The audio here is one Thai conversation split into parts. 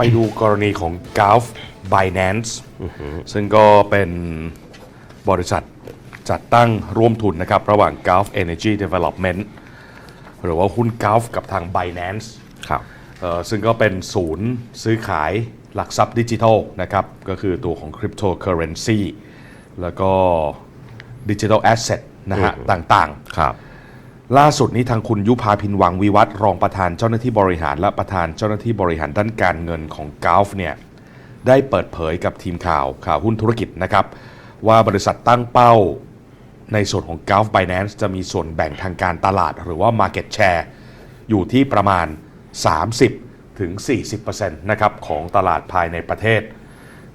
ไปดูกรณีของ Gulf Binance ซึ่งก็เป็นบริษัทจัดตั้งร่วมทุนนะครับ ระหว่าง Gulf Energy Development หรือว่าหุ้น Gulf กับทาง Binance ครับเอ่อซึ่งก็เป็นศูนย์ซื้อขายหลักทรัพย์ดิจิทัลนะครับ ก็คือตัวของ Cryptocurrency แล้วก็ดิจิทัลแอสเซทนะฮะ ต่างๆครับ ล่าสุดนี้ทางคุณยุพาพินวังวิวัฒน์รองประธานเจ้าหน้าที่บริหารและประธานเจ้าหน้าที่บริหารด้านการเงินของก l f เนี่ยได้เปิดเผยกับทีมข่าวข่าวหุ้นธุรกิจนะครับ ว่าบริษัทตั้งเป้าในส่วนของ Gulf Binance จะมีส่วนแบ่งทางการตลาดหรือว่า Market Share อยู่ที่ประมาณ 30ถึง40%นะครับของตลาดภายในประเทศ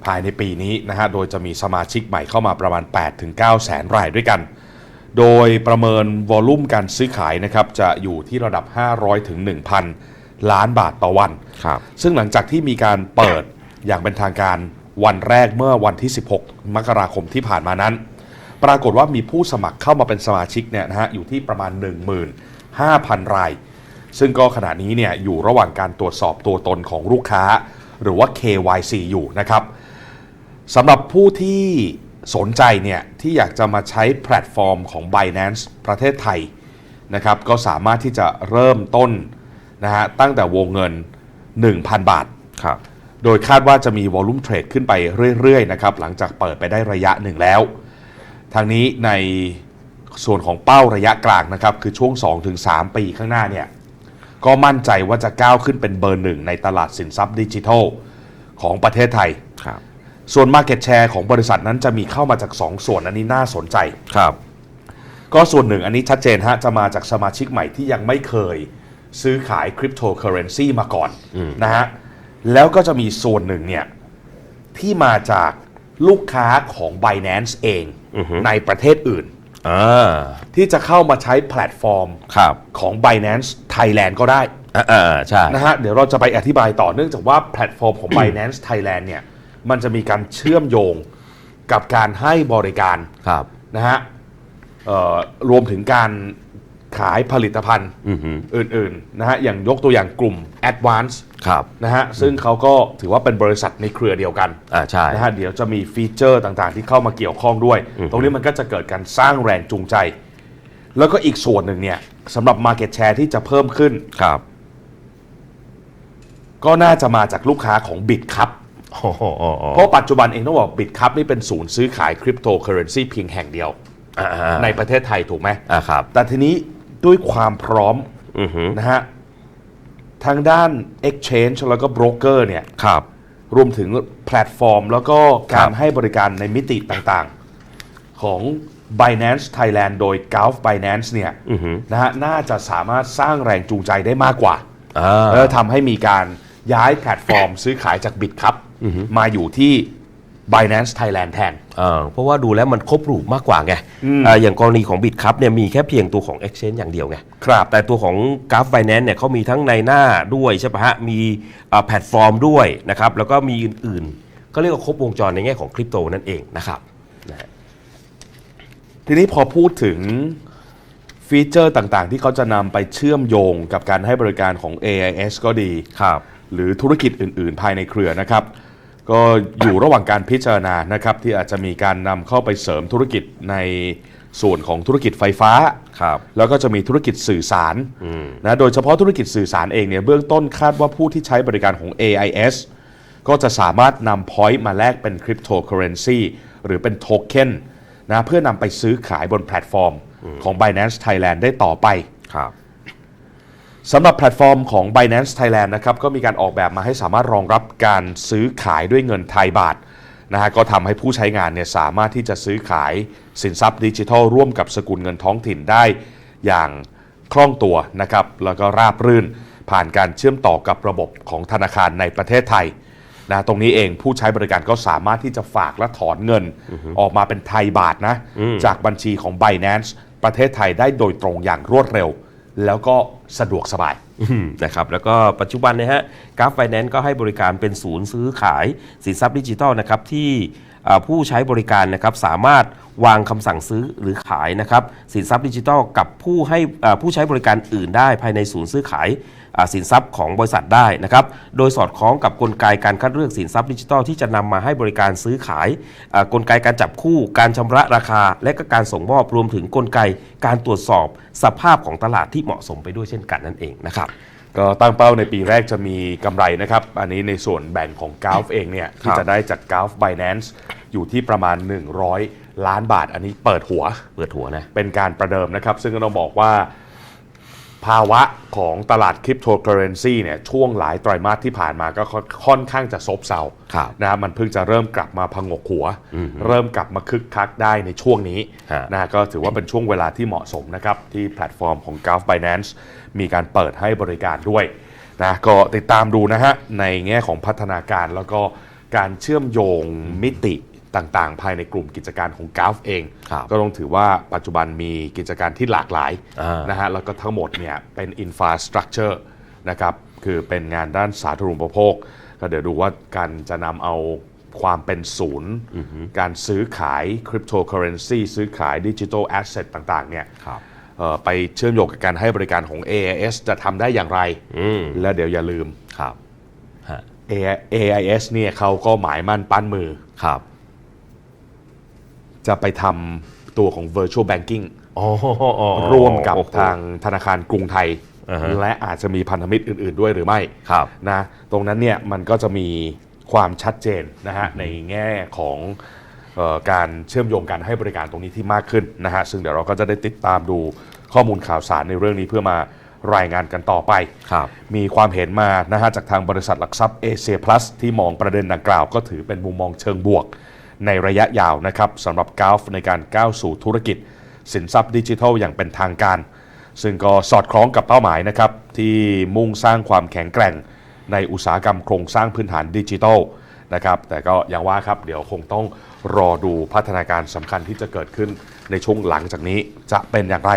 ภายในปีนี้นะฮะโดยจะมีสมาชิกใหม่เข้ามาประมาณ8-9แสนรายด้วยกัน โดยประเมินวอลลุ่มการซื้อขายนะครับจะอยู่ที่ระดับ 500ถึง1,000 ล้านบาทต่อวัน ครับซึ่งหลังจากที่มีการเปิดอย่างเป็นทางการวันแรกเมื่อวันที่ 16 มกราคมที่ผ่านมานั้น ปรากฏว่ามีผู้สมัครเข้ามาเป็นสมาชิกเนี่ยนะฮะอยู่ที่ประมาณ 15,000 ราย ซึ่งก็ขณะนี้เนี่ยอยู่ระหว่างการตรวจสอบตัวตนของลูกค้า หรือว่า KYC อยู่นะครับสำหรับผู้ที่ สนใจเนี่ยที่อยากจะมาใช้แพลตฟอร์มของ Binance ประเทศไทยนะครับก็สามารถที่จะเริ่มต้นนะฮะตั้งแต่วงเงิน 1,000 บาทครับโดยคาดว่าจะมีวอลลุ่มเทรดขึ้นไปเรื่อยๆนะครับหลังจากเปิดไปได้ระยะหนึ่งแล้ว ทางนี้ในส่วนของเป้าระยะกลางนะครับคือช่วง 2-3 ปีข้างหน้าเนี่ยก็มั่นใจว่าจะก้าวขึ้นเป็นเบอร์หนึ่งในตลาดสินทรัพย์ดิจิทัลของประเทศไทยครับ ส่วน Market Share ของบริษัทนั้นจะมีเข้ามาจาก 2 ส่วนอันนี้น่าสนใจ ครับ ก็ส่วนหนึ่งอันนี้ชัดเจนฮะจะมาจากสมาชิกใหม่ที่ยังไม่เคยซื้อขายคริปโตเคอเรนซีมาก่อนนะฮะแล้วก็จะมีส่วนหนึ่งเนี่ยที่มาจากลูกค้าของ Binance เองในประเทศอื่นอ่าที่จะเข้ามาใช้แพลตฟอร์มครับของ Binance Thailand ก็ได้อ่าอ่าใช่นะฮะเดี๋ยวเราจะไปอธิบายต่อเนื่องจากว่าแพลตฟอร์มของ Binance Thailand เนี่ย มันจะมีการเชื่อมโยงกับการให้บริการครับนะฮะเอ่อรวมถึงการขายผลิตภัณฑ์อือหืออื่นๆนะฮะอย่างยกตัวอย่างกลุ่ม Advance ครับนะฮะซึ่งเขาก็ถือว่าเป็นบริษัทในเครือเดียวกันอ่าใช่ นะฮะเดี๋ยวจะมีฟีเจอร์ต่างๆ ที่เข้ามาเกี่ยวข้องด้วย ตรงนี้มันก็จะเกิดการสร้างแรงจูงใจ แล้วก็อีกส่วนหนึ่งเนี่ยสำหรับ Market Share ที่จะเพิ่มขึ้น ครับ ก็น่าจะมาจากลูกค้าของ b i t ครับโอ้โหอ๋ออ๋อ เพราะปัจจุบันเองต้องบอก b i t ครับนี่เป็นศูนย์ซื้อขายคริปโตเคอเรนซีเพียงแห่งเดียวอ่าอ่าในประเทศไทยถูกไหมอ่าครับ แต่ทีนี้ด้วยความพร้อมอือหือนะฮะทางด้าน Exchange แล้วก็ Broker เนี่ยครับรวมถึงแพลตฟอร์ม แล้วก็การครับให้บริการในมิติต่างๆ ของ Binance Thailand โดย Gulf Binance เนี่ยอือหือนะฮะน่าจะสามารถสร้างแรงจูงใจได้มากกว่าอ่าแล้วทำให้มีการย้ายแพลตฟอร์ม ซื้อขายจาก Bit ครับ มาอยู่ที่ Binance Thailand แทนเออเพราะว่าดูแล้วมันครบรูปมากกว่าไงอ่าอย่างกรณีของบิตครับเนี่ยมีแค่เพียงตัวของ Exchange อย่างเดียวไง ครับ แต่ตัวของ g r a p h Finance เนี่ยเขามีทั้งในหน้าด้วยใช่ปะฮะ มีอ่าแพลตฟอร์มด้วยนะครับ แล้วก็มีอื่นๆ ก็เรียกว่าครบวงจรในแง่ของคริปโตนั่นเองนะครับนะฮะทีนี้พอพูดถึงฟีเจอร์ต่างๆ ที่เขาจะนำไปเชื่อมโยงกับการให้บริการของ AIS ก็ดี ครับ หรือธุรกิจอื่น ๆ ภายในเครือนะครับ ก็อยู่ระหว่างการพิจารณานะครับที่อาจจะมีการนำเข้าไปเสริมธุรกิจในส่วนของธุรกิจไฟฟ้า ครับ แล้วก็จะมีธุรกิจสื่อสารนะโดยเฉพาะธุรกิจสื่อสารเองเนี่ยเบื้องต้นคาดว่าผู้ที่ใช้บริการของ AIS ก็จะสามารถนำ point มาแลกเป็นคริปโตเคอเรนซีหรือเป็นโทเค็นนะเพื่อนำไปซื้อขายบนแพลตฟอร์มของ Binance Thailand ได้ต่อไป ครับ สำหรับแพลตฟอร์มของ Binance Thailand นะครับก็มีการออกแบบมาให้สามารถรองรับการซื้อขายด้วยเงินไทยบาทนะฮะก็ทำให้ผู้ใช้งานเนี่ยสามารถที่จะซื้อขายสินทรัพย์ดิจิทัล ร่วมกับสกุลเงินท้องถิ่นได้อย่างคล่องตัวนะครับแล้วก็ราบรื่น ผ่านการเชื่อมต่อกับระบบของธนาคารในประเทศไทยนะตรงนี้เองผู้ใช้บริการก็สามารถที่จะฝากและถอนเงินออกมาเป็นไทยบาทนะจากบัญชีของ Binance ประเทศไทยได้โดยตรงอย่างรวดเร็ว แล้วก็สะดวกสบายนะครับแล้วก็ปัจจุบันนะฮะกราฟไฟแนนซ์ก็ให้บริการเป็นศูนย์ซื้อขายสินทรัพย์ดิจิทัลนะครับที่ ผู้ใช้บริการนะครับสามารถวางคำสั่งซื้อหรือขายนะครับสินทรัพย์ดิจิทัลกับผู้ให้ผู้ใช้บริการอื่นได้ภายในศูนย์ซื้อขายสินทรัพย์ของบริษัทได้นะครับ โดยสอดคล้องกับกลไกการคัดเลือกสินทรัพย์ดิจิทัลที่จะนำมาให้บริการซื้อขาย กลไกการจับคู่ การชำระราคา และก็การส่งมอบรวมถึงกลไกการตรวจสอบสภาพของตลาดที่เหมาะสมไปด้วยเช่นกันนั่นเองนะครับ ก็ตั้งเป้าในปีแรกจะมีกำไรนะครับ อันนี้ในส่วนแบ่งของ g a l f เองเนี่ยที่จะได้จาก g a l f Binance อยู่ที่ประมาณ 100 ล้านบาท อันนี้เปิดหัว เปิดหัวนะ เป็นการประเดิมนะครับ ซึ่งก็ต้องบอกว่า ภาวะของตลาดคริปโตเคอเรนซีเนี่ยช่วงหลายไตรมาสที่ผ่านมาก็ค่อนข้างจะซบเซาครับนะมันเพิ่งจะเริ่มกลับมาพงกหัว เริ่มกลับมาคึกคักได้ในช่วงนี้ฮะนะก็ถือว่าเป็นช่วงเวลาที่เหมาะสมนะครับ ที่แพลตฟอร์มของ g u l f Binance มีการเปิดให้บริการด้วยนะก็ติดตามดูนะฮะในแง่ของพัฒนาการแล้วก็การเชื่อมโยงมิติ ต่างๆ ภายในกลุ่มกิจการของ g u l f เองครับก็ต้องถือว่าปัจจุบันมีกิจการที่หลากหลายอ่านนะฮะแล้วก็ทั้งหมดเนี่ยเป็น infrastructure นะครับคือเป็นงานด้านสาธารณูปโภค ก็เดี๋ยวดูว่าการจะนำเอาความเป็นศูนย์ การซื้อขายคริปโตเคอเรนซีซื้อขายดิจิทัลแอสเซทต่างๆเนี่ยครับเอ่อไปเชื่อมโยงกับการให้บริการของ AIS จะทำได้อย่างไรอืมและเดี๋ยวอย่าลืมครับฮะ AI AIS เนี่ยเขาก็หมายมั่นปั้นมือครับ จะไปทำตัวของ virtual banking อ๋อร่วมกับโอ้โห ทางธนาคารกรุงไทย อ่าฮะ และอาจจะมีพันธมิตรอื่น ๆ ด้วยหรือไม่ ครับ นะตรงนั้นเนี่ยมันก็จะมีความชัดเจนนะฮะในแง่ของเออการเชื่อมโยงการให้บริการตรงนี้ที่มากขึ้นนะฮะซึ่งเดี๋ยวเราก็จะได้ติดตามดูข้อมูลข่าวสารในเรื่องนี้เพื่อมารายงานกันต่อไป ครับ มีความเห็นมานะฮะจากทางบริษัทหลักทรัพย์เอเชียพลัสที่มองประเด็นดังกล่าวก็ถือเป็นมุมมองเชิงบวก ในระยะยาวนะครับสำหรับก l f ในการก้าวสู่ธุรกิจ สินทรัพย์ดิจิทัลอย่างเป็นทางการ ซึ่งก็สอดคล้องกับเป้าหมายนะครับที่มุ่งสร้างความแข็งแกร่ง ในอุตสาหกรรมโครงสร้างพื้นฐานดิจิทัลนะครับแต่ก็อย่างว่าครับเดี๋ยวคงต้องรอดูพัฒนาการสำคัญที่จะเกิดขึ้นในช่วงหลังจากนี้จะเป็นอย่างไร